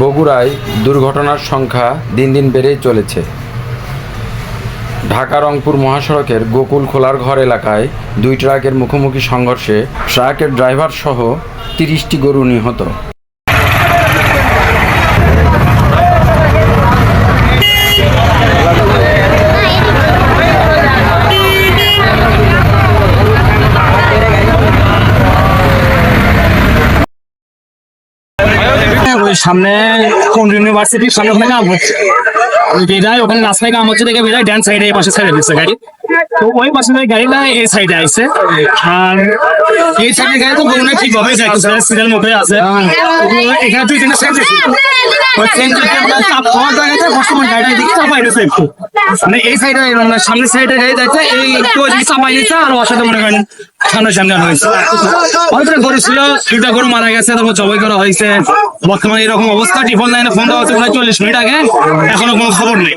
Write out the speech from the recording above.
বগুড়ায় দুর্ঘটনার সংখ্যা দিন দিন বেড়েই চলেছে। ঢাকা রংপুর মহাসড়কের গোকুল খোলার ঘর এলাকায় দুই ট্রাকের মুখোমুখি সংঘর্ষে ট্রাকের ড্রাইভার সহ তিরিশটি গরু নিহত। ওই সামনে কোন ইউনিভার্সিটির সামনে ওখানে কাম হচ্ছে। বেদায় ওখানে রাস্তায় কাম হচ্ছে দেখে বেদায় ডান সাইডে পাশে ছেড়ে দিচ্ছে গাড়ি। তো ওই পাশে গাড়িটা এই সাইডে আইছে। আর এই সাইডে গাড়ি তো কোনো ঠিক ভাবে যাইতেছে সিরিয়াল মতো আছে। এখানে দুই তিনটা সাইড সেন্টার চাপ হওয়ার জায়গাতে বর্তমান গাড়িটা এদিকে চাপাই দিচ্ছে একটু। মানে এই সাইডে মানে সামনের সাইডে গাড়ি যাচ্ছে, এই একটু চাপাই দিচ্ছে, আর ওর সাথে মনে করেন সামনে সামনে হয়েছে। অনেকটা গরু ছিল দুটা গরু মারা গেছে, তারপর জবাই করা হয়েছে। বর্তমানে এরকম অবস্থা টিফল লাইনে ফোন দেওয়া হচ্ছে চল্লিশ মিনিট আগে, এখনও কোনো খবর নেই।